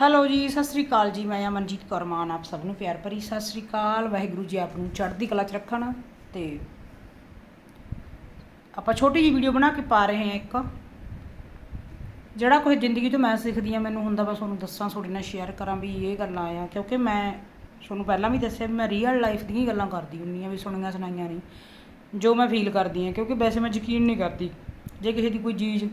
Hello ਜੀ, ਸਤਿ ਸ੍ਰੀ ਅਕਾਲ ਜੀ। ਮੈਂ ਅਮਨਜੀਤ ਕੌਰ, ਮਾਨ ਆਪ ਸਭ ਨੂੰ ਪਿਆਰ ਭਰੀ ਸਤਿ ਸ੍ਰੀ ਅਕਾਲ। ਵਾਹਿਗੁਰੂ ਜੀ ਆਪ ਨੂੰ ਚੜ੍ਹਦੀ ਕਲਾ 'ਚ ਰੱਖਣ ਤੇ ਆਪਾਂ ਛੋਟੀ ਜਿਹੀ ਵੀਡੀਓ ਬਣਾ ਕੇ ਪਾ ਰਹੇ ਹਾਂ ਇੱਕ। ਜਿਹੜਾ ਕੋਈ ਜ਼ਿੰਦਗੀ ਤੋਂ ਮੈਂ ਸਿੱਖਦੀ ਆ ਮੈਨੂੰ ਹੁੰਦਾ ਬਸ ਤੁਹਾਨੂੰ ਦੱਸਾਂ, ਤੁਹਾਡੇ ਨਾਲ ਸ਼ੇਅਰ ਕਰਾਂ ਵੀ ਇਹ ਗੱਲਾਂ ਆ ਕਿਉਂਕਿ ਮੈਂ ਤੁਹਾਨੂੰ ਪਹਿਲਾਂ ਵੀ ਦੱਸਿਆ ਵੀ ਮੈਂ ਰੀਅਲ ਲਾਈਫ ਦੀਆਂ ਹੀ ਗੱਲਾਂ ਕਰਦੀ ਹੁੰਦੀ ਆ ਵੀ ਸੁਣੀਆਂ ਸੁਣਾਈਆਂ ਨਹੀਂ। ਜੋ ਮੈਂ ਫੀਲ ਕਰਦੀ ਆ ਕਿਉਂਕਿ ਵੈਸੇ ਮੈਂ ਯਕੀਨ ਨਹੀਂ ਕਰਦੀ। ਜੇ ਕਿਸੇ ਦੀ ਕੋਈ ਚੀਜ਼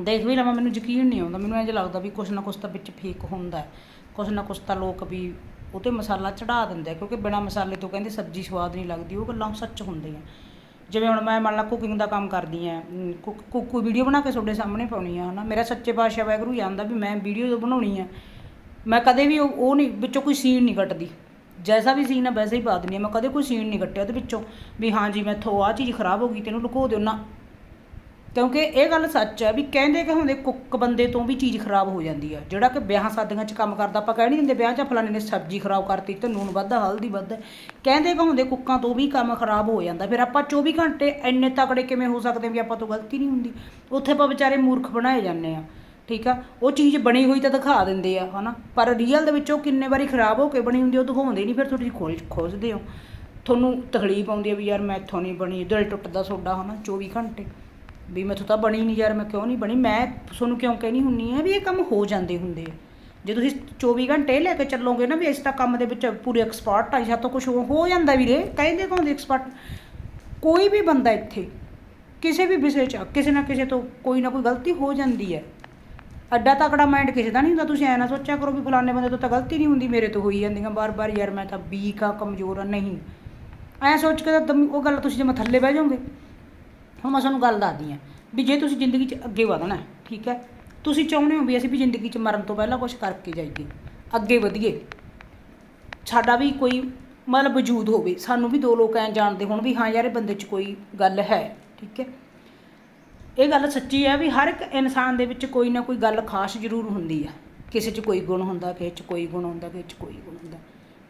ਦੇਖ ਵੀ ਲਵਾਂ, ਮੈਨੂੰ ਯਕੀਨ ਨਹੀਂ ਆਉਂਦਾ। ਮੈਨੂੰ ਇੰਝ ਲੱਗਦਾ ਵੀ ਕੁਛ ਨਾ ਕੁਛ ਤਾਂ ਵਿੱਚ ਫੇਕ ਹੁੰਦਾ ਹੈ। ਕੁਛ ਨਾ ਕੁਛ ਤਾਂ ਲੋਕ ਵੀ ਉਹ 'ਤੇ ਮਸਾਲਾ ਚੜਾ ਦਿੰਦੇ ਆ, ਕਿਉਂਕਿ ਬਿਨਾ ਮਸਾਲੇ ਤੋਂ ਕਹਿੰਦੇ ਸਬਜ਼ੀ ਸਵਾਦ ਨਹੀਂ ਲੱਗਦੀ, ਉਹ ਗੱਲਾਂ ਸੱਚ ਹੁੰਦੀਆਂ ਜਿਵੇਂ ਹੁਣ ਮੈਂ, ਮੰਨ ਲਾ ਕੁਕਿੰਗ ਦਾ ਕੰਮ ਕਰਦੀ ਆ ਕੁੱਕੂ ਵੀਡੀਓ ਬਣਾ ਕੇ ਤੁਹਾਡੇ ਸਾਹਮਣੇ ਪਾਉਣੀ ਆ, ਹਨਾ? ਮੇਰਾ ਸੱਚੇ ਪਾਤਸ਼ਾਹ ਵਾਹਿਗੁਰੂ ਜਾਣਦਾ ਵੀ ਮੈਂ ਵੀਡੀਓ ਜਦੋਂ ਬਣਾਉਣੀ ਆ, ਮੈਂ ਕਦੇ ਵੀ ਉਹ ਉਹ ਨਹੀਂ, ਵਿੱਚੋਂ ਕੋਈ ਸੀਨ ਨਹੀਂ ਕੱਟਦੀ। ਜੈਸਾ ਵੀ ਸੀਨ ਆ, ਵੈਸੇ ਹੀ ਪਾ ਦਿੰਦੀ ਆ। ਮੈਂ ਕਦੇ ਕੋਈ ਸੀਨ ਨਹੀਂ ਕੱਟਿਆ ਉਹਦੇ ਵਿੱਚੋਂ ਵੀ ਹਾਂ ਜੀ, ਮੈਥੋਂ ਆਹ ਚੀਜ਼ ਖਰਾਬ ਹੋ ਗਈ, ਤੈਨੂੰ ਲੁਕੋ ਦਿਓ। ਨਾ ਕਿਉਂਕਿ ਇਹ ਗੱਲ ਸੱਚ ਹੈ ਵੀ ਕਹਿੰਦੇ ਕਿ ਹੁੰਦੇ ਕੁੱਕ ਬੰਦੇ ਤੋਂ ਵੀ ਚੀਜ਼ ਖਰਾਬ ਹੋ ਜਾਂਦੀ ਆ ਜਿਹੜਾ ਕਿ ਵਿਆਹਾਂ ਸ਼ਾਦੀਆਂ 'ਚ ਕੰਮ ਕਰਦਾ, ਆਪਾਂ ਕਹਿ ਨਹੀਂ ਦਿੰਦੇ ਵਿਆਹ 'ਚ ਫਲਾਣੇ ਨੇ ਸਬਜ਼ੀ ਖਰਾਬ ਕਰਤੀ ਤੇ ਨੂਨ ਵੱਧ, ਹਲਦੀ ਵੱਧ। ਕਹਿੰਦੇ ਕਿ ਹੁੰਦੇ ਕੁੱਕਾਂ ਤੋਂ ਵੀ ਕੰਮ ਖਰਾਬ ਹੋ ਜਾਂਦਾ। ਫਿਰ ਆਪਾਂ 24 ਘੰਟੇ ਇੰਨੇ ਤਕੜੇ ਕਿਵੇਂ ਹੋ ਸਕਦੇ ਵੀ ਆਪਾਂ ਤੋਂ ਗਲਤੀ ਨਹੀਂ ਹੁੰਦੀ? ਉੱਥੇ ਆਪਾਂ ਵਿਚਾਰੇ ਮੂਰਖ ਬਣਾਏ ਜਾਂਦੇ ਆ ਠੀਕ ਆ? ਉਹ ਚੀਜ਼ ਬਣੀ ਹੋਈ ਤਾਂ ਦਿਖਾ ਦਿੰਦੇ ਆ, ਹਨਾ? ਪਰ ਰੀਅਲ ਦੇ ਵਿੱਚ ਉਹ ਕਿੰਨੇ ਵਾਰੀ ਖਰਾਬ ਹੋ ਕੇ ਬਣੀ ਹੁੰਦੀ ਉਹ ਦਿਖਾਉਂਦੇ ਨਹੀਂ, ਫਿਰ ਤੁਸੀਂ ਖੋਜ ਖੋਜਦੇ ਹੋ। ਤੁਹਾਨੂੰ ਤਕਲੀਫ ਆਉਂਦੀ ਆ ਵੀ ਯਾਰ ਮੈਥੋਂ ਨਹੀਂ ਬਣੀ, ਦਿਲ ਟੁੱਟਦਾ ਤੁਹਾਡਾ, ਹਨਾ? 24 ਘੰਟੇ। ਵੀ ਮੈਥੋਂ ਤਾਂ ਬਣੀ ਨਹੀਂ ਯਾਰ, ਮੈਂ ਕਿਉਂ ਨਹੀਂ ਬਣੀ? ਮੈਂ ਤੁਹਾਨੂੰ ਕਿਉਂ ਕਹਿਣੀ ਹੁੰਨੀ ਆ ਵੀ ਇਹ ਕੰਮ ਹੋ ਜਾਂਦੇ ਹੁੰਦੇ ਆ। ਜੇ ਤੁਸੀਂ 24 ਘੰਟੇ ਲੈ ਕੇ ਚੱਲੋਗੇ ਨਾ ਵੀ ਇਸ ਤਾਂ ਕੰਮ ਦੇ ਵਿੱਚ ਪੂਰੇ ਐਕਸਪਰਟ ਆ, ਜਾਂ ਤਾਂ ਕੁਝ ਹੋ ਜਾਂਦਾ ਵੀਰੇ, ਕਹਿੰਦੇ ਕਹਿੰਦੇ ਐਕਸਪਰਟ ਕੋਈ ਵੀ ਬੰਦਾ ਇੱਥੇ, ਕਿਸੇ ਵੀ ਵਿਸ਼ੇ 'ਚ, ਕਿਸੇ ਨਾ ਕਿਸੇ ਤੋਂ ਕੋਈ ਨਾ ਕੋਈ ਗਲਤੀ ਹੋ ਜਾਂਦੀ ਹੈ। ਅੱਡਾ ਤਕੜਾ ਮਾਈਂਡ ਕਿਸੇ ਦਾ ਨਹੀਂ ਹੁੰਦਾ, ਤੁਸੀਂ ਐ ਨਾ ਸੋਚਿਆ ਕਰੋ ਵੀ ਫਲਾਣੇ ਬੰਦੇ ਤੋਂ ਤਾਂ ਗਲਤੀ ਨਹੀਂ ਹੁੰਦੀ, ਮੇਰੇ ਤੋਂ ਹੋਈ ਜਾਂਦੀਆਂ ਬਾਰ-ਬਾਰ ਯਾਰ ਮੈਂ ਤਾਂ ਵੀਕ ਆ, ਕਮਜ਼ੋਰ ਆ, ਨਹੀਂ। ਐ ਸੋਚ ਕੇ ਤਾਂ ਦਮ- ਉਹ ਗੱਲ ਤੁਸੀਂ ਜੇ ਮੈਂ ਥੱਲੇ ਬਹਿ ਜਾਓਗੇ। ਹੁਣ ਮੈਂ ਤੁਹਾਨੂੰ ਗੱਲ ਦੱਸਦੀ ਆ ਵੀ ਜੇ ਤੁਸੀਂ ਜ਼ਿੰਦਗੀ 'ਚ ਅੱਗੇ ਵਧਣਾ ਠੀਕ ਹੈ, ਤੁਸੀਂ ਚਾਹੁੰਦੇ ਹੋ ਵੀ ਅਸੀਂ ਵੀ ਜ਼ਿੰਦਗੀ 'ਚ ਮਰਨ ਤੋਂ ਪਹਿਲਾਂ ਕੁਝ ਕਰਕੇ ਜਾਈਏ, ਅੱਗੇ ਵਧੀਏ। ਸਾਡਾ ਵੀ ਕੋਈ ਮਤਲਬ ਵਜੂਦ ਹੋਵੇ, ਸਾਨੂੰ ਵੀ ਦੋ ਲੋਕ ਐਂ ਜਾਣਦੇ ਹੋਣ ਵੀ ਹਾਂ ਯਾਰ ਇਹ ਬੰਦੇ 'ਚ ਕੋਈ ਗੱਲ ਹੈ, ਠੀਕ ਹੈ। ਇਹ ਗੱਲ ਸੱਚੀ ਹੈ ਵੀ ਹਰ ਇੱਕ ਇਨਸਾਨ ਦੇ ਵਿੱਚ ਕੋਈ ਨਾ ਕੋਈ ਗੱਲ ਖਾਸ ਜ਼ਰੂਰ ਹੁੰਦੀ ਹੈ। ਕਿਸੇ 'ਚ ਕੋਈ ਗੁਣ ਹੁੰਦਾ, ਕਿਸੇ 'ਚ ਕੋਈ ਗੁਣ ਹੁੰਦਾ, ਕਿਸੇ 'ਚ ਕੋਈ ਗੁਣ ਹੁੰਦਾ।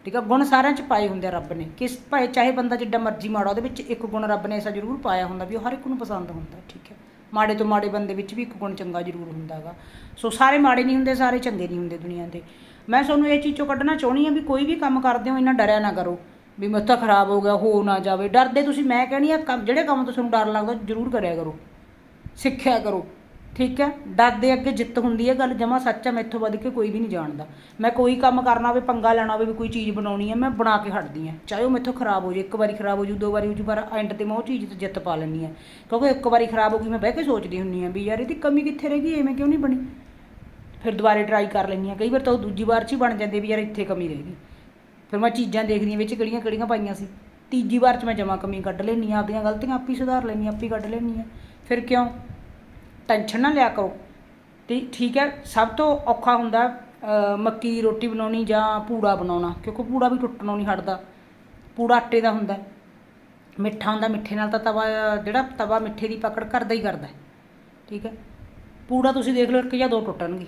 ਠੀਕ ਆ? ਗੁਣ ਸਾਰਿਆਂ 'ਚ ਪਾਏ ਹੁੰਦੇ ਆ ਰੱਬ ਨੇ। ਕਿਸ ਭਾਵੇਂ ਚਾਹੇ ਬੰਦਾ ਜਿੱਡਾ ਮਰਜ਼ੀ ਮਾੜਾ ਉਹਦੇ ਵਿੱਚ ਇੱਕ ਗੁਣ ਰੱਬ ਨੇ ਐਸਾ ਜ਼ਰੂਰ ਪਾਇਆ ਹੁੰਦਾ ਵੀ ਉਹ ਹਰ ਇੱਕ ਨੂੰ ਪਸੰਦ ਹੁੰਦਾ, ਠੀਕ ਹੈ ਮਾੜੇ ਤੋਂ ਮਾੜੇ ਬੰਦੇ ਵਿੱਚ ਵੀ ਇੱਕ ਗੁਣ ਚੰਗਾ ਜ਼ਰੂਰ ਹੁੰਦਾਗਾ ਸੋ ਸਾਰੇ ਮਾੜੇ ਨਹੀਂ ਹੁੰਦੇ, ਸਾਰੇ ਚੰਗੇ ਨਹੀਂ ਹੁੰਦੇ ਦੁਨੀਆ ਤੇ ਮੈਂ ਤੁਹਾਨੂੰ ਇਹ ਚੀਜ਼ ਚੋਂ ਕੱਢਣਾ ਚਾਹੁੰਦੀ ਆ ਵੀ ਕੋਈ ਵੀ ਕੰਮ ਕਰਦੇ ਹੋ, ਇੰਨਾ ਡਰਿਆ ਨਾ ਕਰੋ ਵੀ ਮੱਥਾ ਖਰਾਬ ਹੋ ਗਿਆ, ਹੋ ਨਾ ਜਾਵੇ। ਡਰਦੇ ਤੁਸੀਂ, ਮੈਂ ਕਹਿਣੀ ਆ, ਕੰਮ ਜਿਹੜੇ ਕੰਮ ਤੋਂ ਤੁਹਾਨੂੰ ਡਰ ਲੱਗਦਾ, ਜ਼ਰੂਰ ਕਰਿਆ ਕਰੋ। ਸਿੱਖਿਆ ਕਰੋ। ਠੀਕ ਹੈ? ਡਰ ਦੇ ਅੱਗੇ ਜਿੱਤ ਹੁੰਦੀ ਹੈ, ਗੱਲ ਜਮਾ ਸੱਚ ਹੈ ਮੈਥੋਂ ਵੱਧ ਕੇ ਕੋਈ ਵੀ ਨਹੀਂ ਜਾਣਦਾ। ਮੈਂ ਕੋਈ ਕੰਮ ਕਰਨਾ ਹੋਵੇ, ਪੰਗਾ ਲੈਣਾ ਹੋਵੇ, ਵੀ ਕੋਈ ਚੀਜ਼ ਬਣਾਉਣੀ ਹੈ, ਮੈਂ ਬਣਾ ਕੇ ਹਟਦੀ ਹਾਂ। ਚਾਹੇ ਉਹ ਮੈਥੋਂ ਖਰਾਬ ਹੋ ਜਾਏ, ਇੱਕ ਵਾਰੀ ਖਰਾਬ ਹੋ ਜੂ ਦੋ ਵਾਰੀ ਹੋ ਜੂ ਪਰ ਐਂਡ ਤੇ ਮੈਂ ਉਹ ਚੀਜ਼ ਤੇ ਜਿੱਤ ਪਾ ਲੈਂਦੀ ਹਾਂ। ਕਿਉਂਕਿ ਇੱਕ ਵਾਰੀ ਖਰਾਬ ਹੋ ਗਈ, ਮੈਂ ਬਹਿ ਕੇ ਸੋਚਦੀ ਹੁੰਦੀ ਹਾਂ ਵੀ ਯਾਰ ਇਹਦੀ ਕਮੀ ਕਿੱਥੇ ਰਹਿ ਗਈ, ਐਵੇਂ ਕਿਉਂ ਨਹੀਂ ਬਣੀ? ਫਿਰ ਦੁਬਾਰੇ ਟਰਾਈ ਕਰ ਲੈਂਦੀ ਹਾਂ। ਕਈ ਵਾਰ ਤਾਂ ਉਹ ਦੂਜੀ ਵਾਰ 'ਚ ਹੀ ਬਣ ਜਾਂਦੇ ਵੀ ਯਾਰ ਇੱਥੇ ਕਮੀ ਰਹਿ ਗਈ। ਫਿਰ ਮੈਂ ਚੀਜ਼ਾਂ ਦੇਖਦੀ ਹਾਂ, ਵਿੱਚ ਕਿਹੜੀਆਂ ਕਿਹੜੀਆਂ ਪਾਈਆਂ ਸੀ। ਤੀਜੀ ਵਾਰ 'ਚ ਮੈਂ ਜਮਾ ਕਮੀ ਕੱਢ ਲੈਂਦੀ ਹਾਂ, ਆਪਦੀਆਂ ਗਲਤੀਆਂ ਆਪੀ ਸੁਧਾਰ ਲੈਂਦੀ ਹਾਂ, ਆਪੀ ਕੱਢ ਲੈਂਦੀ ਹਾਂ। ਫਿਰ ਕਿਉਂ? ਟੈਨਸ਼ਨ ਨਾ ਲਿਆ ਕਰੋ। ਤੇ ਠੀਕ ਹੈ, ਸਭ ਤੋਂ ਔਖਾ ਹੁੰਦਾ ਮੱਕੀ ਦੀ ਰੋਟੀ ਬਣਾਉਣੀ ਜਾਂ ਪੂੜਾ ਬਣਾਉਣਾ, ਕਿਉਂਕਿ ਪੂੜਾ ਵੀ ਟੁੱਟਣੋਂ ਨਹੀਂ ਹਟਦਾ। ਪੂੜਾ ਆਟੇ ਦਾ ਹੁੰਦਾ। ਮਿੱਠਾ ਹੁੰਦਾ, ਮਿੱਠੇ ਨਾਲ ਤਾਂ ਤਵਾ, ਜਿਹੜਾ ਤਵਾ ਮਿੱਠੇ ਦੀ ਪਕੜ ਕਰਦਾ ਹੀ ਕਰਦਾ। ਠੀਕ ਹੈ, ਪੂੜਾ ਤੁਸੀਂ ਦੇਖ ਲਓ ਇੱਕ ਜਾਂ ਦੋ ਟੁੱਟਣਗੇ।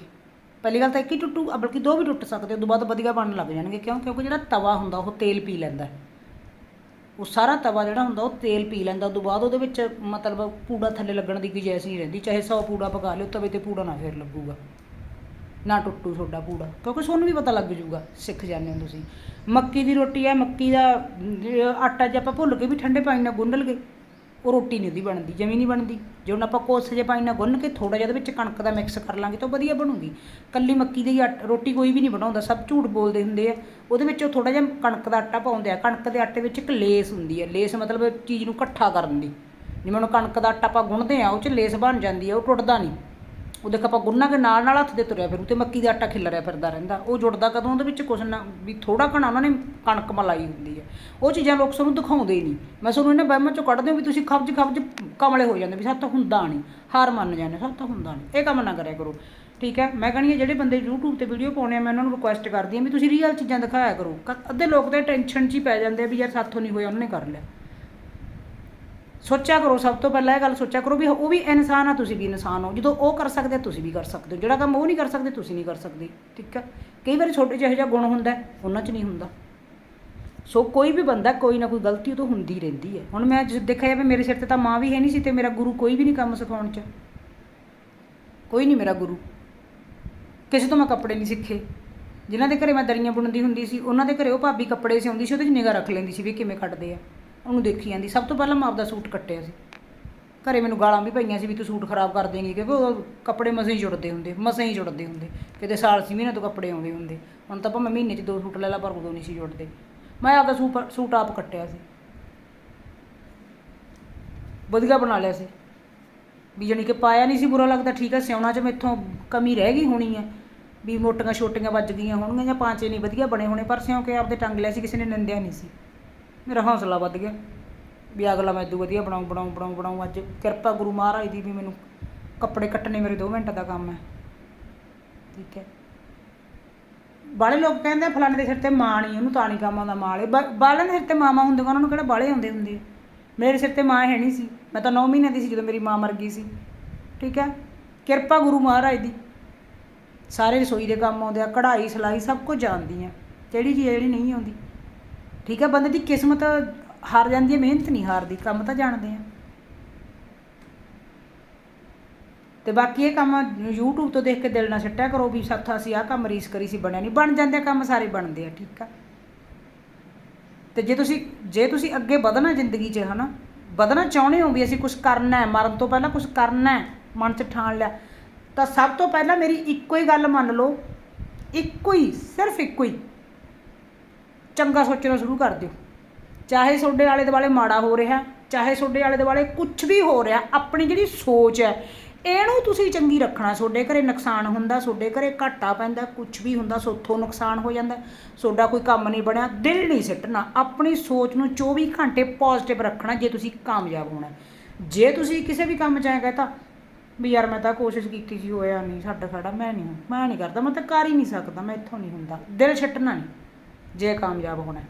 ਪਹਿਲੀ ਗੱਲ ਤਾਂ ਇੱਕ ਹੀ ਟੁੱਟੂ, ਬਲਕਿ ਦੋ ਵੀ ਟੁੱਟ ਸਕਦੇ ਉਸ ਤੋਂ ਬਾਅਦ ਵਧੀਆ ਬਣਨ ਲੱਗ ਜਾਣਗੇ। ਕਿਉਂ? ਕਿਉਂਕਿ ਜਿਹੜਾ ਤਵਾ ਹੁੰਦਾ, ਉਹ ਤੇਲ ਪੀ ਲੈਂਦਾ। ਉਹ ਸਾਰਾ ਤਵਾ ਜਿਹੜਾ ਹੁੰਦਾ, ਉਹ ਤੇਲ ਪੀ ਲੈਂਦਾ। ਉਦੋਂ ਬਾਅਦ ਉਹਦੇ ਵਿੱਚ ਮਤਲਬ ਪੂੜਾ ਥੱਲੇ ਲੱਗਣ ਦੀ ਗੁੰਜਾਇਸ਼ ਨਹੀਂ ਰਹਿੰਦੀ। ਚਾਹੇ 100 ਪੂੜਾ ਪਕਾ ਲਿਓ, ਤਵੇ ਤੇ ਪੂੜਾ ਨਾ ਫੇਰ ਲੱਗੂਗਾ। ਨਾ ਟੁੱਟੂ ਤੁਹਾਡਾ ਪੂੜਾ, ਕਿਉਂਕਿ ਤੁਹਾਨੂੰ ਵੀ ਪਤਾ ਲੱਗ ਜੂਗਾ, ਸਿੱਖ ਜਾਂਦੇ ਹੋ ਤੁਸੀਂ। ਮੱਕੀ ਦੀ ਰੋਟੀ ਹੈ, ਮੱਕੀ ਦਾ ਆਟਾ ਜੇ ਆਪਾਂ ਭੁੱਲ ਕੇ ਵੀ ਠੰਡੇ ਪਾਣੀ ਨਾਲ ਗੁੰਨ ਲਗੇ ਉਹ ਰੋਟੀ ਨਹੀਂ ਉਹਦੀ ਬਣਦੀ, ਜਮੀ ਨਹੀਂ ਬਣਦੀ। ਜੇ ਹੁਣ ਆਪਾਂ ਕੋਸੇ ਜੇ ਪਾਣੀ ਨਾਲ ਗੁੰਨ ਕੇ ਥੋੜਾ ਜਿਹਾ ਉਹਦੇ ਵਿੱਚ ਕਣਕ ਦਾ ਮਿਕਸ ਕਰ ਲਾਂਗੇ ਤਾਂ ਉਹ ਵਧੀਆ ਬਣੂਗੀ। ਕੱਲੀ ਮੱਕੀ ਦੀ ਆਟ- ਰੋਟੀ ਕੋਈ ਵੀ ਨਹੀਂ ਬਣਾਉਂਦਾ, ਸਭ ਝੂਠ ਬੋਲਦੇ ਹੁੰਦੇ ਆ। ਉਹਦੇ ਵਿੱਚ ਉਹ ਥੋੜਾ ਜਿਹਾ ਕਣਕ ਦਾ ਆਟਾ ਪਾਉਂਦੇ ਆ। ਕਣਕ ਦੇ ਆਟੇ ਵਿੱਚ ਇੱਕ ਲੇਸ ਹੁੰਦੀ ਹੈ ਲੇਸ ਮਤਲਬ ਚੀਜ਼ ਨੂੰ ਇਕੱਠਾ ਕਰਨ ਦੀ। ਜਿਵੇਂ ਹੁਣ ਕਣਕ ਦਾ ਆਟਾ ਆਪਾਂ ਗੁੰਨਦੇ ਆ, ਉਹ 'ਚ ਲੇਸ ਬਣ ਜਾਂਦੀ ਹੈ ਉਹ ਟੁੱਟਦਾ ਨਹੀਂ। ਉਹ ਦੇਖ ਆਪਾਂ ਗੁੰਨਾਂਗੇ ਨਾਲ ਨਾਲ ਹੱਥ ਦੇ ਤੁਰਿਆ ਫਿਰੂ ਤੇ ਮੱਕੀ ਦਾ ਆਟਾ ਖਿਲਰਿਆ ਫਿਰਦਾ ਰਹਿੰਦਾ। ਉਹ ਜੁੜਦਾ ਕਦੋਂ ਉਹਦੇ ਵਿੱਚ ਕੁਛ ਨਾ, ਵੀ ਥੋੜਾ ਘਣਾ ਉਹਨਾਂ ਨੇ ਕਣਕ ਮਲਾਈ ਹੁੰਦੀ ਹੈ। ਉਹ ਚੀਜ਼ਾਂ ਲੋਕ ਸਾਨੂੰ ਦਿਖਾਉਂਦੇ ਹੀ ਨਹੀਂ। ਮੈਂ ਤੁਹਾਨੂੰ ਇਹਨਾਂ ਵਹਿਮਾਂ ਚੋਂ ਕੱਢਦੇ ਹਾਂ ਵੀ ਤੁਸੀਂ ਖਬਜ ਖਬਜ ਕਮਲੇ ਹੋ ਜਾਂਦੇ ਵੀ ਸਾਥ ਹੁੰਦਾ ਨਹੀਂ। ਹਾਰ ਮੰਨ ਜਾਂਦੇ ਸਾਥ ਤਾਂ ਹੁੰਦਾ ਨਹੀਂ। ਇਹ ਕੰਮ ਨਾ ਕਰਿਆ ਕਰੋ। ਠੀਕ ਹੈ? ਮੈਂ ਕਹਿੰਦੀ ਹਾਂ ਜਿਹੜੇ ਬੰਦੇ YouTube ਤੇ ਵੀਡੀਓ ਪਾਉਣੇ ਆ, ਮੈਂ ਉਹਨਾਂ ਨੂੰ ਰਿਕੁਐਸਟ ਕਰਦੀ ਹਾਂ ਵੀ ਤੁਸੀਂ ਰੀਅਲ ਚੀਜ਼ਾਂ ਦਿਖਾਇਆ ਕਰੋ। ਕ- ਅੱਧੇ ਲੋਕ ਤਾਂ ਟੈਨਸ਼ਨ 'ਚ ਹੀ ਪੈ ਜਾਂਦੇ ਆ ਵੀ ਯਾਰ ਸਾਥੋਂ ਨਹੀਂ ਹੋਇਆ, ਉਹਨੇ ਕਰ ਲਿਆ। ਸੋਚਿਆ ਕਰੋ ਸਭ ਤੋਂ ਪਹਿਲਾਂ ਇਹ ਗੱਲ ਸੋਚਿਆ ਕਰੋ ਵੀ ਉਹ ਵੀ ਇਨਸਾਨ ਆ ਤੁਸੀਂ ਵੀ ਇਨਸਾਨ ਹੋ। ਜਦੋਂ ਉਹ ਕਰ ਸਕਦੇ ਆ, ਤੁਸੀਂ ਵੀ ਕਰ ਸਕਦੇ ਹੋ। ਜਿਹੜਾ ਕੰਮ ਉਹ ਨਹੀਂ ਕਰ ਸਕਦੇ ਤੁਸੀਂ ਨਹੀਂ ਕਰ ਸਕਦੇ। ਠੀਕ ਆ? ਕਈ ਵਾਰੀ ਛੋਟੇ ਜਿਹੇ ਜਿਹਾ ਗੁਣ ਹੁੰਦਾ ਉਹਨਾਂ 'ਚ ਨਹੀਂ ਹੁੰਦਾ। ਸੋ ਕੋਈ ਵੀ ਬੰਦਾ ਕੋਈ ਨਾ ਕੋਈ ਗਲਤੀ ਉਹ ਤੋਂ ਹੁੰਦੀ ਰਹਿੰਦੀ ਹੈ। ਹੁਣ ਮੈਂ ਜਿਸ ਦੇਖਿਆ ਜਾਵੇ ਮੇਰੇ ਸਿਰ ਤੇ ਤਾਂ ਮਾਂ ਵੀ ਹੈ ਨਹੀਂ ਸੀ ਤੇ ਮੇਰਾ ਗੁਰੂ ਕੋਈ ਵੀ ਨਹੀਂ ਕੰਮ ਸਿਖਾਉਣ 'ਚ। ਕੋਈ ਨਹੀਂ ਮੇਰਾ ਗੁਰੂ। ਕਿਸੇ ਤੋਂ ਮੈਂ ਕੱਪੜੇ ਨਹੀਂ ਸਿੱਖੇ। ਜਿਨ੍ਹਾਂ ਦੇ ਘਰੇ ਮੈਂ ਦਰੀਆਂ ਬੁਣਦੀ ਹੁੰਦੀ ਸੀ ਉਹਨਾਂ ਦੇ ਘਰੇ ਉਹ ਭਾਬੀ ਕੱਪੜੇ ਸਿਉਂਦੀ ਸੀ ਉਹਦੇ 'ਚ ਨਿਗਾਹ ਰੱਖ ਲੈਂਦੀ ਸੀ ਵੀ ਕਿਵੇਂ ਕੱਟਦੇ ਆ। ਉਹਨੂੰ ਦੇਖੀ ਜਾਂਦੀ। ਸਭ ਤੋਂ ਪਹਿਲਾਂ ਮੈਂ ਆਪਦਾ ਸੂਟ ਕੱਟਿਆ ਸੀ। ਘਰੇ ਮੈਨੂੰ ਗਾਲਾਂ ਵੀ ਪਈਆਂ ਸੀ ਵੀ ਤੂੰ ਸੂਟ ਖਰਾਬ ਕਰ ਦੇਂਗੀ, ਕਿਉਂਕਿ ਉਹ ਕੱਪੜੇ ਮਸੇ ਹੀ ਜੁੜਦੇ ਹੁੰਦੇ ਮਸੇ ਹੀ ਜੁੜਦੇ ਹੁੰਦੇ। ਕਿਤੇ ਸਾਲ ਸੀ ਮਹੀਨੇ ਤੋਂ ਕੱਪੜੇ ਆਉਂਦੇ ਹੁੰਦੇ। ਹੁਣ ਤਾਂ ਭਾਵੇਂ ਮਹੀਨੇ 'ਚ ਦੋ ਸੂਟ ਲੈ ਲਾ, ਪਰ ਉਦੋਂ ਨਹੀਂ ਸੀ ਜੁੜਦੇ। ਮੈਂ ਆਪਦਾ ਸੂਟ ਸੂਟ ਆਪ ਕੱਟਿਆ ਸੀ। ਵਧੀਆ ਬਣਾ ਲਿਆ ਸੀ। ਵੀ ਜਾਣੀ ਕਿ ਪਾਇਆ ਨਹੀਂ ਸੀ, ਬੁਰਾ ਲੱਗਦਾ, ਠੀਕ ਹੈ ਸਿਉਣਾ 'ਚ ਮੈਥੋਂ ਕਮੀ ਰਹਿ ਗਈ ਹੋਣੀ ਹੈ ਵੀ ਮੋਟੀਆਂ ਛੋਟੀਆਂ ਵੱਜ ਗਈਆਂ ਹੋਣਗੀਆਂ ਜਾਂ ਪਾਂਚੇ ਨਹੀਂ ਵਧੀਆ ਬਣੇ ਹੋਣੇ, ਪਰ ਸਿਉਂ ਕੇ ਆਪਦੇ ਟੰਗ ਲਿਆ ਸੀ, ਕਿਸੇ ਨੇ ਨਿੰਦਿਆ ਨਹੀਂ ਸੀ। ਮੇਰਾ ਹੌਸਲਾ ਵੱਧ ਗਿਆ ਵੀ ਅਗਲਾ ਮੈਂ ਇਦੋਂ ਵਧੀਆ ਬਣਾਉ ਬਣਾਉ ਬਣਾਉ ਬਣਾਉ ਅੱਜ। ਕਿਰਪਾ ਗੁਰੂ ਮਹਾਰਾਜ ਦੀ ਵੀ ਮੈਨੂੰ ਕੱਪੜੇ ਕੱਟਣੇ ਮੇਰੇ 2 ਮਿੰਟ ਦਾ ਕੰਮ ਹੈ। ਠੀਕ ਹੈ। ਬਾਲੇ ਲੋਕ ਕਹਿੰਦੇ ਆ, ਫਲਾਣੇ ਦੇ ਸਿਰ ਤੇ ਮਾਂ ਨਹੀਂ ਉਹਨੂੰ ਤਾਂ ਨਹੀਂ ਕੰਮ ਆਉਂਦਾ ਮਾਂ ਵਾਲੇ ਬਾਲੇ ਦੇ ਸਿਰ ਤੇ ਮਾਮਾ ਹੁੰਦੇ ਉਹਨਾਂ ਨੂੰ ਕਿਹੜਾ ਬਾਲੇ ਹੁੰਦੇ ਹੁੰਦੇ ਆ। ਮੇਰੇ ਸਿਰ ਤੇ ਮਾਂ ਹੈ ਨਹੀਂ ਸੀ। ਮੈਂ ਤਾਂ 9 ਮਹੀਨੇ ਦੀ ਸੀ ਜਦੋਂ ਮੇਰੀ ਮਾਂ ਮਰ ਗਈ ਸੀ। ਠੀਕ ਹੈ। ਕਿਰਪਾ ਗੁਰੂ ਮਹਾਰਾਜ ਦੀ। ਸਾਰੇ ਰਸੋਈ ਦੇ ਕੰਮ ਆਉਂਦੇ ਆ ਕਢਾਈ ਸਿਲਾਈ ਸਭ ਕੁਝ ਜਾਣਦੀ ਆ। ਕਿਹੜੀ ਚੀਜ਼ ਜਿਹੜੀ ਨਹੀਂ ਆਉਂਦੀ? ਠੀਕ ਹੈ, ਬੰਦੇ ਦੀ ਕਿਸਮਤ ਹਾਰ ਜਾਂਦੀ ਹੈ, ਮਿਹਨਤ ਨਹੀਂ ਹਾਰਦੀ, ਕੰਮ ਤਾਂ ਜਾਣਦੇ ਆ। ਤੇ ਬਾਕੀ ਇਹ ਕੰਮ YouTube ਤੋਂ ਦੇਖ ਕੇ ਦਿਲ ਨਾ ਛੱਟਿਆ ਕਰੋ ਵੀ ਸੱਥਾ ਅਸੀਂ ਆਹ ਕੰਮ ਰੀਸ ਕਰੀ ਸੀ, ਬਣਿਆ ਨਹੀਂ। ਬਣ ਜਾਂਦੇ ਕੰਮ, ਸਾਰੇ ਬਣਦੇ ਆ, ਠੀਕ ਆ। ਤੇ ਜੇ ਤੁਸੀਂ ਜੇ ਤੁਸੀਂ ਅੱਗੇ ਵਧਣਾ ਜ਼ਿੰਦਗੀ 'ਚ, ਹਨਾ, ਵਧਣਾ ਚਾਹੁੰਦੇ ਹੋ ਵੀ ਅਸੀਂ ਕੁਝ ਕਰਨਾ ਹੈ, ਮਰਨ ਤੋਂ ਪਹਿਲਾਂ ਕੁਝ ਕਰਨਾ ਹੈ, ਮਨ 'ਚ ਠਾਣ ਲਿਆ, ਤਾਂ ਸਭ ਤੋਂ ਪਹਿਲਾਂ ਮੇਰੀ ਇੱਕੋ ਹੀ ਗੱਲ ਮੰਨ ਲਓ, ਇੱਕੋ ਹੀ, ਸਿਰਫ ਇੱਕੋ ਹੀ। ਚੰਗਾ ਸੋਚਣਾ ਸ਼ੁਰੂ ਕਰ ਦਿਓ। ਚਾਹੇ ਤੁਹਾਡੇ ਆਲੇ ਦੁਆਲੇ ਮਾੜਾ ਹੋ ਰਿਹਾ, ਚਾਹੇ ਤੁਹਾਡੇ ਆਲੇ ਦੁਆਲੇ ਕੁਝ ਵੀ ਹੋ ਰਿਹਾ, ਆਪਣੀ ਜਿਹੜੀ ਸੋਚ ਹੈ, ਇਹਨੂੰ ਤੁਸੀਂ ਚੰਗੀ ਰੱਖਣਾ। ਤੁਹਾਡੇ ਘਰੇ ਨੁਕਸਾਨ ਹੁੰਦਾ, ਤੁਹਾਡੇ ਘਰੇ ਘਾਟਾ ਪੈਂਦਾ ਕੁਝ ਵੀ ਹੁੰਦਾ, ਸੋਥੋਂ ਨੁਕਸਾਨ ਹੋ ਜਾਂਦਾ। ਤੁਹਾਡਾ ਕੋਈ ਕੰਮ ਨਹੀਂ ਬਣਿਆ, ਦਿਲ ਨਹੀਂ ਸਿੱਟਣਾ। ਆਪਣੀ ਸੋਚ ਨੂੰ 24 ਘੰਟੇ ਪੋਜ਼ਿਟਿਵ ਰੱਖਣਾ, ਜੇ ਤੁਸੀਂ ਕਾਮਯਾਬ ਹੋਣਾ ਜੇ ਤੁਸੀਂ ਕਿਸੇ ਵੀ ਕੰਮ 'ਚ ਆਏ ਗਏ ਵੀ ਯਾਰ ਮੈਂ ਤਾਂ ਕੋਸ਼ਿਸ਼ ਕੀਤੀ ਸੀ, ਹੋਇਆ ਨਹੀਂ ਸਾਡਾ ਖੜਾ, ਮੈਂ ਨਹੀਂ ਮੈਂ ਨਹੀਂ ਕਰਦਾ, ਮੈਂ ਤਾਂ ਕਰ ਹੀ ਨਹੀਂ ਸਕਦਾ, ਮੈਂ ਇੱਥੋਂ ਨਹੀਂ ਹੁੰਦਾ। ਦਿਲ ਛੱਟਣਾ ਨਹੀਂ। ਜੇ ਕਾਮਯਾਬ ਹੋਣਾ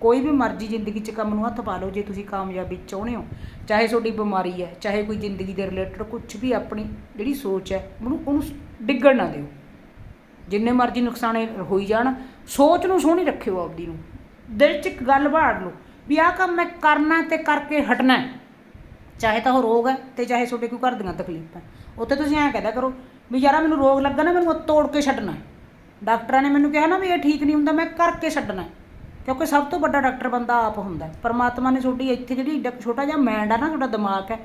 ਕੋਈ ਵੀ ਮਰਜ਼ੀ ਜ਼ਿੰਦਗੀ 'ਚ ਕੰਮ ਨੂੰ ਹੱਥ ਪਾ ਲਓ, ਜੇ ਤੁਸੀਂ ਕਾਮਯਾਬੀ ਚਾਹੁੰਦੇ ਹੋ, ਚਾਹੇ ਤੁਹਾਡੀ ਬਿਮਾਰੀ ਹੈ, ਚਾਹੇ ਕੋਈ ਜ਼ਿੰਦਗੀ ਦੇ ਰਿਲੇਟਡ ਕੁਝ ਵੀ ਆਪਣੀ ਜਿਹੜੀ ਸੋਚ ਹੈ, ਉਹਨੂੰ ਉਹਨੂੰ ਡਿੱਗਣ ਨਾ ਦਿਓ। ਜਿੰਨੇ ਮਰਜ਼ੀ ਨੁਕਸਾਨੇ ਹੋਈ ਜਾਣ, ਸੋਚ ਨੂੰ ਸੋਹਣੀ ਰੱਖਿਓ ਆਪਦੀ ਨੂੰ। ਦਿਲ 'ਚ ਇੱਕ ਗੱਲ ਬਾੜ ਲਓ ਵੀ ਆਹ ਕੰਮ ਮੈਂ ਕਰਨਾ ਤੇ ਕਰਕੇ ਹਟਣਾ ਚਾਹੇ ਤਾਂ ਉਹ ਰੋਗ ਹੈ ਤੇ ਚਾਹੇ ਤੁਹਾਡੇ ਕੋਈ ਘਰ ਦੀਆਂ ਤਕਲੀਫਾਂ ਉੱਥੇ ਤੁਸੀਂ ਐਂ ਕਹਿਦਾ ਕਰੋ ਵੀ ਯਾਰਾ ਮੈਨੂੰ ਰੋਗ ਲੱਗਾ ਨਾ, ਮੈਨੂੰ ਤੋੜ ਕੇ ਛੱਡਣਾ ਡਾਕਟਰਾਂ ਨੇ ਮੈਨੂੰ ਕਿਹਾ ਨਾ ਵੀ ਇਹ ਠੀਕ ਨਹੀਂ ਹੁੰਦਾ, ਮੈਂ ਕਰਕੇ ਛੱਡਣਾ ਕਿਉਂਕਿ ਸਭ ਤੋਂ ਵੱਡਾ ਡਾਕਟਰ ਬੰਦਾ ਆਪ ਹੁੰਦਾ ਪਰਮਾਤਮਾ ਨੇ ਤੁਹਾਡੀ ਇੱਥੇ ਜਿਹੜੀ ਏਡਾ ਛੋਟਾ ਜਿਹਾ ਮਾਈਂਡ ਆ ਨਾ, ਤੁਹਾਡਾ ਦਿਮਾਗ ਹੈ,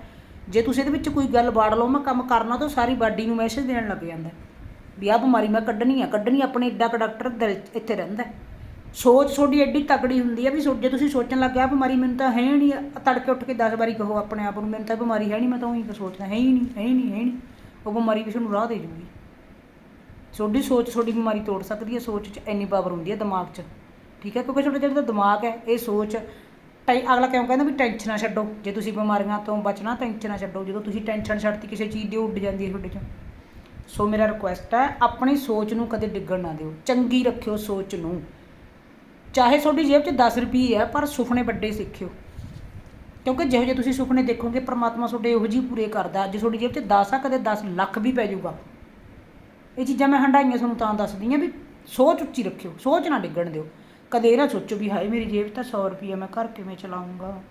ਜੇ ਤੁਸੀਂ ਇਹਦੇ ਵਿੱਚ ਕੋਈ ਗੱਲ ਬਾੜ ਲਓ, ਮੈਂ ਕੰਮ ਕਰਨਾ, ਤਾਂ ਸਾਰੀ ਬਾਡੀ ਨੂੰ ਮੈਸੇਜ ਦੇਣ ਲੱਗ ਜਾਂਦਾ ਵੀ ਆਹ ਬਿਮਾਰੀ ਮੈਂ ਕੱਢਣੀ ਆ, ਕੱਢਣੀ ਆਪਣੇ ਏਡਾ ਕੁ ਡਾਕਟਰ ਦਿਲ ਇੱਥੇ ਰਹਿੰਦਾ ਸੋਚ ਤੁਹਾਡੀ ਐਡੀ ਤਕੜੀ ਹੁੰਦੀ ਹੈ ਵੀ ਸੋ- ਜੇ ਤੁਸੀਂ ਸੋਚਣ ਲੱਗ ਗਿਆ ਬਿਮਾਰੀ ਮੈਨੂੰ ਤਾਂ ਹੈ ਨਹੀਂ ਤੜਕੇ ਉੱਠ ਕੇ 10 ਵਾਰੀ ਕਹੋ ਆਪਣੇ ਆਪ ਨੂੰ, ਮੈਨੂੰ ਤਾਂ ਬਿਮਾਰੀ ਹੈ ਨਹੀਂ, ਮੈਂ ਤਾਂ ਉਹੀ ਸੋਚਦਾ, ਹੈ ਹੀ ਨਹੀਂ, ਹੈ ਹੀ ਨਹੀਂ, ਹੈ ਨਹੀਂ। ਉਹ ਬਿਮਾਰੀ ਵੀ ਤੁਹਾਨੂੰ ਰਾਹ ਦੇ ਜੂਗੀ। ਤੁਹਾਡੀ ਸੋਚ, ਤੁਹਾਡੀ ਬਿਮਾਰੀ ਤੋੜ ਸਕਦੀ ਹੈ, ਸੋਚ 'ਚ ਇੰਨੀ ਪਾਵਰ ਹੁੰਦੀ ਹੈ ਦਿਮਾਗ 'ਚ। ਠੀਕ ਹੈ? ਕਿਉਂਕਿ ਤੁਹਾਡਾ ਜਿਹੜਾ ਦਿਮਾਗ ਹੈ, ਇਹ ਸੋਚ ਟਾਈ ਅਗਲਾ ਕਿਉਂ ਕਹਿੰਦਾ ਵੀ ਟੈਨਸ਼ਨ ਨਾ ਛੱਡੋ। ਜੇ ਤੁਸੀਂ ਬਿਮਾਰੀਆਂ ਤੋਂ ਬਚਣਾ ਟੈਨਸ਼ਨ ਨਾ ਛੱਡੋ। ਜਦੋਂ ਤੁਸੀਂ ਟੈਨਸ਼ਨ ਛੱਡਤੀ, ਕਿਸੇ ਚੀਜ਼ ਦੀ ਉੱਡ ਜਾਂਦੀ ਹੈ ਤੁਹਾਡੇ 'ਚ। ਸੋ ਮੇਰਾ ਰਿਕੁਐਸਟ ਹੈ, ਆਪਣੀ ਸੋਚ ਨੂੰ ਕਦੇ ਡਿੱਗਣ ਨਾ ਦਿਓ। ਚੰਗੀ ਰੱਖਿਓ ਸੋਚ ਨੂੰ। ਚਾਹੇ ਤੁਹਾਡੀ ਜੇਬ 'ਚ 10 ਰੁਪਏ ਹੈ, ਪਰ ਸੁਪਨੇ ਵੱਡੇ ਸਿੱਖਿਓ। ਕਿਉਂਕਿ ਜਿਹੋ ਜਿਹੇ ਤੁਸੀਂ ਸੁਪਨੇ ਦੇਖੋਗੇ, ਪ੍ਰਮਾਤਮਾ ਤੁਹਾਡੇ ਉਹੋ ਜਿਹੀ ਪੂਰੇ ਕਰਦਾ। ਅੱਜ ਤੁਹਾਡੀ ਜੇਬ 'ਚ 10 ਆ, ਕਦੇ 10 ਲੱਖ ਵੀ ਪੈ ਜਾਊਗਾ। ਇਹ ਚੀਜ਼ਾਂ ਮੈਂ ਹੰਡਾਈਆਂ ਤੁਹਾਨੂੰ ਤਾਂ ਦੱਸਦੀ ਹਾਂ ਵੀ ਸੋਚ ਉੱਚੀ ਰੱਖਿਓ, ਸੋਚ ਨਾ ਡਿੱਗਣ ਦਿਓ। ਕਦੇ ਇਹ ਨਾ ਸੋਚੋ ਵੀ ਹਾਏ ਮੇਰੀ ਜੇਬ ਤਾਂ 100 ਰੁਪਏ ਮੈਂ ਘਰ ਕਿਵੇਂ ਚਲਾਉਂਗਾ?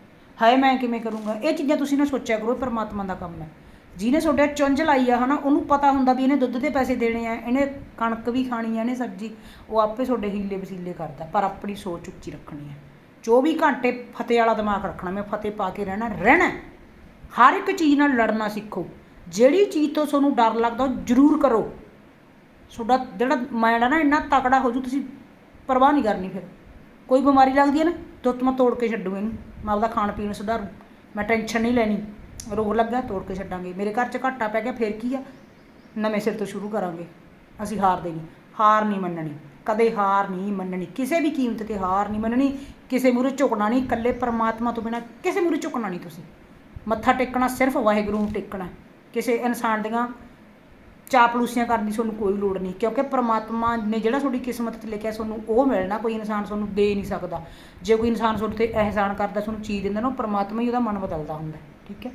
ਹਾਏ ਮੈਂ ਕਿਵੇਂ ਕਰੂੰਗਾ? ਇਹ ਚੀਜ਼ਾਂ ਤੁਸੀਂ ਨਾ ਸੋਚਿਆ ਕਰੋ ਪਰਮਾਤਮਾ ਦਾ ਕੰਮ ਹੈ। ਜਿਹਨੇ ਤੁਹਾਡੇ ਚੁੰਝ ਲਾਈ ਆ ਹਨਾ, ਉਹਨੂੰ ਪਤਾ ਹੁੰਦਾ ਵੀ ਇਹਨੇ ਦੁੱਧ ਦੇ ਪੈਸੇ ਦੇਣੇ ਆ, ਇਹਨੇ ਕਣਕ ਵੀ ਖਾਣੀ ਆ, ਇਹਨੇ ਸਬਜ਼ੀ, ਉਹ ਆਪੇ ਤੁਹਾਡੇ ਹੀਲੇ ਵਸੀਲੇ ਕਰਦਾ, ਪਰ ਆਪਣੀ ਸੋਚ ਉੱਚੀ ਰੱਖਣੀ ਹੈ। 24 ਘੰਟੇ ਫਤਿਹ ਵਾਲਾ ਦਿਮਾਗ ਰੱਖਣਾ, ਮੈਂ ਫਤਿਹ ਪਾ ਕੇ ਰਹਿਣਾ ਰਹਿਣਾ ਹਰ ਇੱਕ ਚੀਜ਼ ਨਾਲ ਲੜਨਾ ਸਿੱਖੋ। ਜਿਹੜੀ ਚੀਜ਼ ਤੋਂ ਤੁਹਾਨੂੰ ਡਰ ਲੱਗਦਾ, ਉਹ ਜ਼ਰੂਰ ਕਰੋ। ਤੁਹਾਡਾ ਜਿਹੜਾ ਮਾਈਂਡ ਆ ਨਾ, ਇੰਨਾ ਤਕੜਾ ਹੋ ਜੂ ਤੁਸੀਂ ਪਰਵਾਹ ਨਹੀਂ ਕਰਨੀ ਫਿਰ। ਕੋਈ ਬਿਮਾਰੀ ਲੱਗਦੀ ਹੈ ਨਾ ਦੁੱਤ ਮੈਂ ਤੋੜ ਕੇ ਛੱਡੂ ਇਹਨੂੰ। ਮੈਂ ਆਪਦਾ ਖਾਣ ਪੀਣ ਸੁਧਾਰੂ। ਮੈਂ ਟੈਨਸ਼ਨ ਨਹੀਂ ਲੈਣੀ। ਰੋਗ ਲੱਗਾ, ਤੋੜ ਕੇ ਛੱਡਾਂਗੇ। ਮੇਰੇ ਘਰ 'ਚ ਘਾਟਾ ਪੈ ਗਿਆ, ਫਿਰ ਕੀ ਆ? ਨਵੇਂ ਸਿਰ ਤੋਂ ਸ਼ੁਰੂ ਕਰਾਂਗੇ। ਅਸੀਂ ਹਾਰ ਦੇਣੀ ਹਾਰ ਨਹੀਂ ਮੰਨਣੀ। ਕਦੇ ਹਾਰ ਨਹੀਂ ਮੰਨਣੀ। ਕਿਸੇ ਵੀ ਕੀਮਤ ਤੇ ਹਾਰ ਨਹੀਂ ਮੰਨਣੀ। ਕਿਸੇ ਮੂਹਰੇ ਝੁਕਣਾ ਨਹੀਂ। ਇਕੱਲੇ ਪਰਮਾਤਮਾ ਤੋਂ ਬਿਨਾ ਕਿਸੇ ਮੂਹਰੇ ਝੁਕਣਾ ਨਹੀਂ ਤੁਸੀਂ। ਮੱਥਾ ਟੇਕਣਾ ਸਿਰਫ ਵਾਹਿਗੁਰੂ ਨੂੰ ਟੇਕਣਾ। ਕਿਸੇ ਇਨਸਾਨ ਦੀਆਂ ਚਾਪਲੂਸੀਆਂ ਕਰਨ ਦੀ ਤੁਹਾਨੂੰ ਕੋਈ ਲੋੜ ਨਹੀਂ, ਕਿਉਂਕਿ ਪ੍ਰਮਾਤਮਾ ਨੇ ਜਿਹੜਾ ਤੁਹਾਡੀ ਕਿਸਮਤ 'ਚ ਲਿਖਿਆ ਤੁਹਾਨੂੰ ਉਹ ਮਿਲਣਾ, ਕੋਈ ਇਨਸਾਨ ਤੁਹਾਨੂੰ ਦੇ ਨਹੀਂ ਸਕਦਾ। ਜੇ ਕੋਈ ਇਨਸਾਨ ਤੁਹਾਡੇ ਤੇ ਅਹਿਸਾਨ ਕਰਦਾ, ਤੁਹਾਨੂੰ ਚੀਜ਼ ਦਿੰਦਾ ਨਾ, ਉਹ ਪ੍ਰਮਾਤਮਾ ਹੀ ਉਹਦਾ ਮਨ ਬਦਲਦਾ ਹੁੰਦਾ, ਠੀਕ ਹੈ?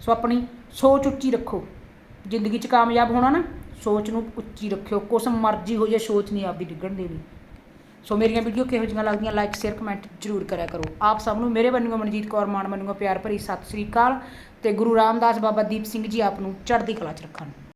ਸੋ ਆਪਣੀ ਸੋਚ ਉੱਚੀ ਰੱਖੋ। ਜ਼ਿੰਦਗੀ 'ਚ ਕਾਮਯਾਬ ਹੋਣਾ ਨਾ, ਸੋਚ ਨੂੰ ਉੱਚੀ ਰੱਖਿਓ। ਕੁਛ ਮਰਜ਼ੀ ਹੋ ਜਾਏ, ਸੋਚ ਨਹੀਂ ਆਪਦੀ ਡਿੱਗਣ ਦੇਣੀ। ਸੋ ਮੇਰੀਆਂ ਵੀਡੀਓ ਕਿਹੋ ਜਿਹੀਆਂ ਲੱਗਦੀਆਂ ਲਾਈਕ ਸ਼ੇਅਰ ਕਮੈਂਟ ਜ਼ਰੂਰ ਕਰਿਆ ਕਰੋ। ਆਪ ਸਭ ਨੂੰ ਮੇਰੇ ਵੱਲੋਂ ਮਨਜੀਤ ਕੌਰ, ਮਾਨ ਵੱਲੋਂ ਪਿਆਰ ਭਰੀ ਸਤਿ ਸ੍ਰੀ ਅਕਾਲ ਤੇ ਗੁਰੂ ਰਾਮਦਾਸ ਬਾਬਾ ਦੀਪ ਸਿੰਘ ਜੀ ਆਪ ਨੂੰ ਚੜ੍ਹਦੀ ਕਲਾ 'ਚ ਰੱਖਣ।